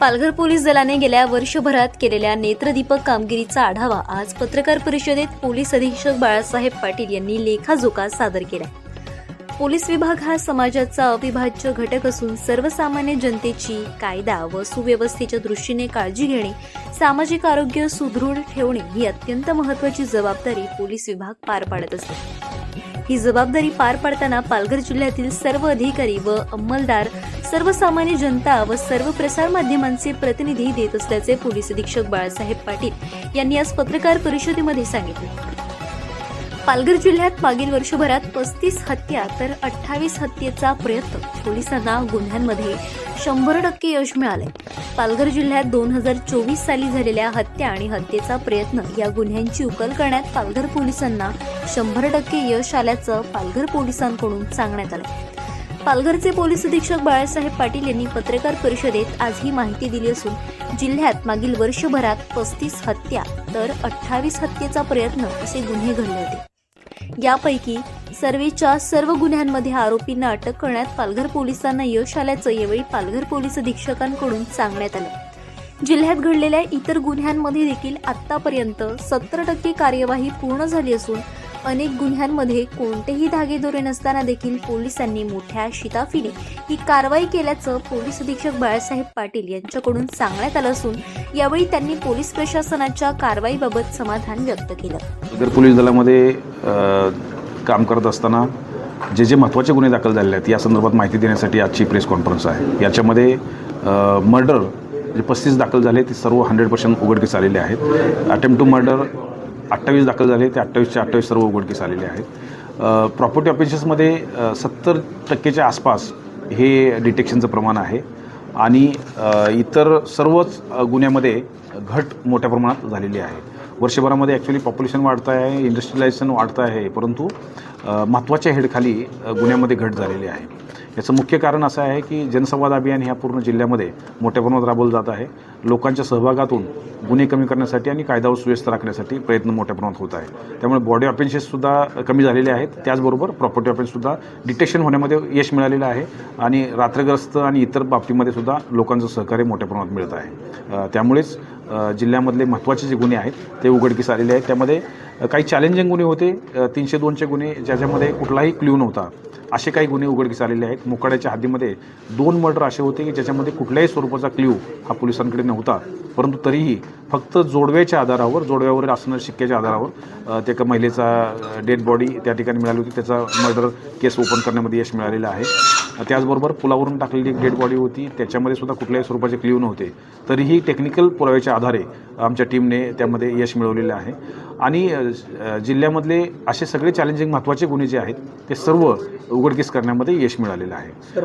Palghar police दलाने गेल्या वर्षभरात केलेल्या नेत्रदीपक कामगिरीचा आढावा आज पत्रकार परिषदेत पोलीस अधीक्षक बाळासाहेब पाटील यांनी लेखाजोखा सादर केला पोलीस विभाग हा समाजाचा अविभाज्य घटक असून सर्वसामान्य जनतेची कायदा व सुव्यवस्थेच्या दृष्टीने काळजी घेणे सामाजिक आरोग्य सुदृढ ठेवणे ही अत्यंत महत्त्वाची जबाबदारी पोलीस विभाग पार पाडत असतो. ही जबाबदारी पार पाडताना पालघर जिल्ह्यातील सर्व अधिकारी व अंमलदार सर्वसामान्य जनता व सर्व प्रसारमाध्यमांचे प्रतिनिधी देत असल्याचे पोलीस अधीक्षक बाळासाहेब पाटील यांनी आज पत्रकार परिषदेमध्ये सांगितले. पालघर जिल्ह्यात मागील वर्षभरात पस्तीस हत्या तर अठ्ठावीस हत्येचा प्रयत्न. पोलिसांना गुन्ह्यांमध्ये शंभर टक्के यश मिळाले पालघर जिल्ह्यात दोन हजार चोवीस साली झालेल्या हत्या आणि हत्येचा प्रयत्न या गुन्ह्यांची उकल करण्यात पालघर पोलिसांना शंभर टक्के यश आल्याचं पालघर पोलिसांकडून सांगण्यात आलं पालघरचे पोलीस अधीक्षक बाळासाहेब पाटील यांनी पत्रकार परिषदेत आज ही माहिती दिली असून जिल्ह्यात मागील वर्षभरात पस्तीस हत्या तर अठ्ठावीस हत्येचा प्रयत्न असे गुन्हे घडले होते. यापैकी सर्वेच्या सर्व गुन्ह्यांमध्ये आरोपींना अटक करण्यात पालघर पोलिसांना यश आल्याचं यावेळी पालघर पोलीस अधीक्षकांकडून सांगण्यात आलं. जिल्ह्यात घडलेल्या इतर गुन्ह्यांमध्ये देखील आतापर्यंत सत्तर टक्के कार्यवाही पूर्ण झाली असून अनेक गुन्ह्यांमध्ये कोणतेही धागेदोरे नसताना देखील पोलिसांनी मोठ्या शिताफीने ही कारवाई केल्याचं पोलीस अधीक्षक बाळासाहेब पाटील यांच्याकडून सांगण्यात आलं असून यावेळी त्यांनी पोलीस प्रशासनाच्या कारवाईबाबत समाधान व्यक्त केलं. नगर पोलीस दलामध्ये काम करत असताना जे जे महत्त्वाचे गुन्हे दाखल झालेले आहेत या संदर्भात माहिती देण्यासाठी आजची प्रेस कॉन्फरन्स आहे. याच्यामध्ये मर्डर जे पस्तीस दाखल झाले ते सर्व हंड्रेड पर्सेंट उघडकीस आलेले आहेत. अटेम्प्ट टू मर्डर अठ्ठावीस दाखल झाले ते अठ्ठावीसच्या अठ्ठावीस सर्व उघडकीस आलेले आहेत. प्रॉपर्टी ऑफेन्सेसमध्ये सत्तर टक्केच्या आसपास हे डिटेक्शनचं प्रमाण आहे. आणि इतर सर्वच गुन्ह्यामध्ये घट मोठ्या प्रमाणात झालेली आहे. वर्षभरामध्ये ॲक्च्युली पॉप्युलेशन वाढतं आहे इंडस्ट्रियलायझेशन वाढतं आहे परंतु महत्त्वाच्या हेडखाली गुन्ह्यामध्ये घट झालेली आहे. याचं मुख्य कारण असं आहे की जनसंवाद अभियान ह्या पूर्ण जिल्ह्यामध्ये मोठ्या प्रमाणात राबवलं जात आहे. लोकांच्या सहभागातून गुन्हे कमी करण्यासाठी आणि कायदा व सुव्यवस्था राखण्यासाठी प्रयत्न मोठ्या प्रमाणात होत आहे त्यामुळे बॉडी ऑफेन्सेससुद्धा कमी झालेले आहेत. त्याचबरोबर प्रॉपर्टी ऑफेन्ससुद्धा डिटेक्शन होण्यामध्ये यश मिळालेलं आहे आणि रात्रग्रस्त आणि इतर बाबतीमध्ये सुद्धा लोकांचं सहकार्य मोठ्या प्रमाणात मिळत आहे. त्यामुळेच जिल्ह्यामधले महत्त्वाचे जे गुन्हे आहेत ते उघडकीस आलेले आहेत. त्यामध्ये काही चॅलेंजिंग गुन्हे होते. तीनशे दोनशे गुन्हे ज्याच्यामध्ये कुठलाही क्ल्यू नव्हता. असे काही गुन्हे उघडकीस आलेले आहेत. मोकाड्याच्या हद्दीमध्ये दोन मर्डर असे होते की ज्याच्यामध्ये कुठल्याही स्वरूपाचा क्ल्यू हा पोलिसांकडे नव्हता. परंतु तरीही फक्त जोडव्याच्या आधारावर जोडव्यावर असणाऱ्या शिक्क्याच्या आधारावर त्या एका महिलेचा डेड बॉडी त्या ठिकाणी मिळाली होती. त्याचा मर्डर केस ओपन करण्यामध्ये यश मिळालेलं आहे. त्याचबरोबर पुलावरून टाकलेली एक डेड बॉडी होती. त्याच्यामध्ये सुद्धा कुठल्याही स्वरूपाचे क्ल्यू नव्हते. तरीही टेक्निकल पुराव्याच्या आधारे आमच्या टीमने त्यामध्ये यश मिळवलेलं आहे. आणि जिल्ह्यामधले असे सगळे चॅलेंजिंग महत्त्वाचे गुन्हे जे आहेत ते सर्व उघडकीस करण्यामध्ये यश मिळालेलं आहे.